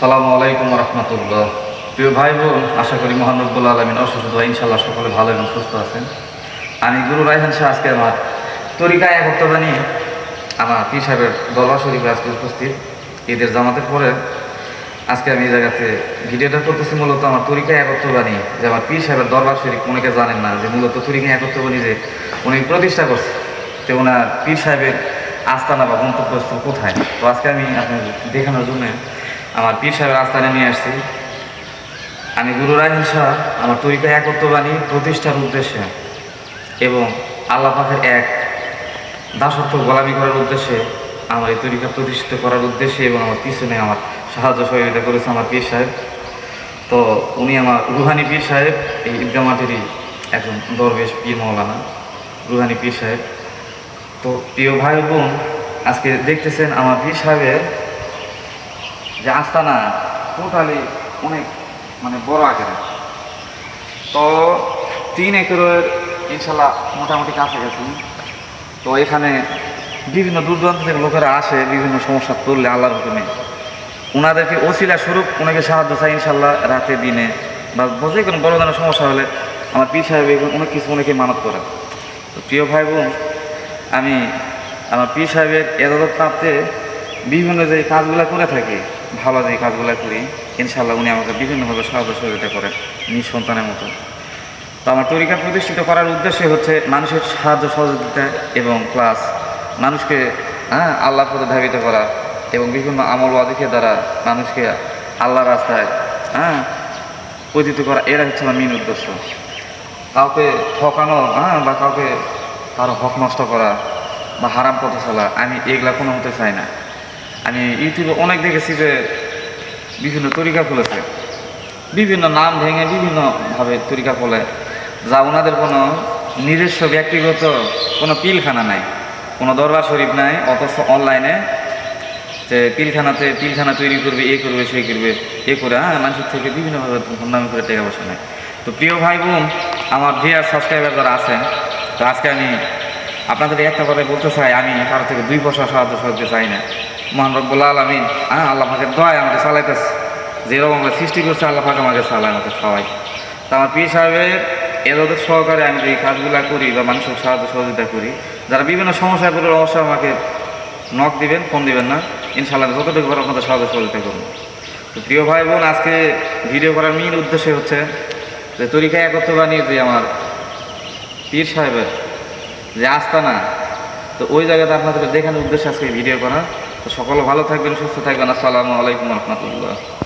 সালামু আলাইকুম রহমতুল্লাহ। প্রিয় ভাই বোন আশা করি মহানবুল আলমিন অসুস্থ ইনশাল্লাহ সকলে ভালো এবং সুস্থ আছেন। আমি গুরু রায়হান শাহ, আজকে আমার তরিকা একত্র বানিয়ে আমার পীর সাহেবের দরবার শরীফে আজকে উপস্থিত। ঈদের জামাতের পরে আজকে আমি এই জায়গাতে ভিডিওটা করতেছি, মূলত আমার তরিকা একত্র বানিয়ে যে আমার পীর সাহেবের দরবার শরীফ অনেকে জানেন না, যে মূলত তরিকা একত্র বানিয়ে যে উনি প্রতিষ্ঠা করছে, তো ওনার পীর সাহেবের আস্তানা বা গন্তব্যস্থল কোথায়? তো আজকে আমি আপনার দেখানোর জন্য আমার পীর সাহেবের আস্তানা নিয়ে আসছি। আমি গুরু রাহিন শাহ আমার তরিকা একত্রবাণী প্রতিষ্ঠার উদ্দেশ্যে এবং আল্লাহ পাকের এক দাসত্ব গোলামি করার উদ্দেশ্যে আমার এই তরিকা প্রতিষ্ঠিত করার উদ্দেশ্যে এবং আমার পিছনে আমার সাহায্য সহযোগিতা করেছে আমার পীর সাহেব। তো উনি আমার রুহানি পীর সাহেব, এই ঈদগা মাঠেরই একজন দরবেশ পীর মৌলানা, রুহানি পীর সাহেব। তো প্রিয় ভাই বোন, আজকে দেখতেছেন আমার পীর সাহেবের যে আস্তানা টোটালি অনেক মানে বড় আকারের। তো তিন একরের ইনশাল্লাহ মোটামুটি কাছাকাছি। তো এখানে বিভিন্ন দূর দূরান্ত থেকে লোকেরা আসে, বিভিন্ন সমস্যা তুললে আল্লাহর হুকুমে। ওনাদেরকে ওসিলা স্বরূপ ওনাকে সাহায্য চাই ইনশাল্লাহ রাতে, দিনে। বা যে কোনো বড় ধরনের সমস্যা হলে আমার পীর সাহেব অনেক কিছু অনেকে মানত করে তো প্রিয় ভাই বোন, আমি আমার পীর সাহেবের এদাদত প্রাপ্তে বিভিন্ন যে কাজগুলো করে থাকি ভালো যে কাজগুলো করি ইনশাল্লাহ উনি আমাকে বিভিন্নভাবে সাহায্য সহযোগিতা করেন, নিজ সন্তানের মতো। তো আমার তরিকা প্রতিষ্ঠিত করার উদ্দেশ্য হচ্ছে মানুষের সাহায্য সহযোগিতা এবং প্লাস মানুষকে হ্যাঁ আল্লাহ পথে ধাবিত করা এবং বিভিন্ন আমল ওয়াদিকের দ্বারা মানুষকে আল্লাহ রাস্তায় হ্যাঁ পতিত করা, এরা হচ্ছে আমার মেন উদ্দেশ্য। কাউকে ঠকানো হ্যাঁ বা কাউকে কারও হক নষ্ট করা বা হারাম পথে চলা, আমি এগুলা কোনো হতে চাই না। আমি ইউটিউবে অনেক দেখেছি যে বিভিন্ন তরিকা খুলেছে। বিভিন্ন নাম ভেঙে বিভিন্নভাবে তরিকা খোলে। যা ওনাদের কোনো নিজস্ব ব্যক্তিগত কোনো পিলখানা নাই, কোনো দরবার শরীফ নাই, অথচ অনলাইনে যে পিলখানাতে পিলখানা তৈরি করবে, এ করবে, সে করবে, এ করে হ্যাঁ মানুষের থেকে বিভিন্নভাবে ধন্দামি করে টাকা পয়সা নেয়। তো প্রিয় ভাই বোন, আমার ভিআর সাবস্ক্রাইবার যারা আছেন, তো আজকে আমি আপনাদের একটা কথা বলতে চাই, আমি কারও থেকে দুই পয়সা সাহায্য সহযোগিতা চাই না। মহান রব্বুল আলমিন হ্যাঁ আল্লাহ পাকের দয় আমাকে চালাইতেছে। যেরকম আমরা সৃষ্টি করছে, আল্লাহ আমাকে চালায়, আমাকে খাওয়াই তা আমার পীর সাহেবের এদের সহকারে আমি যে কাজগুলা করি বা মানুষের সাহায্য সহযোগিতা করি, যারা বিভিন্ন সমস্যায় পড়ে অবশ্যই আমাকে নক দিবেন ফোন দিবেন না ইনশাল্লাহ আমি যতটুকু পারব আপনাদের সাহায্য সহযোগিতা করব। তো প্রিয় ভাই বোন, আজকে ভিডিও করার মেন উদ্দেশ্য হচ্ছে যে তরিকা একত্র বানিয়ে যে আমার পীর সাহেবের যে আস্তানা তো ওই জায়গাতে আপনাদের দেখানোর উদ্দেশ্যে আজকে ভিডিও করা। তো সকলে ভালো থাকবেন, সুস্থ থাকবেন। আসসালামু আলাইকুম রহমতুল্লাহ।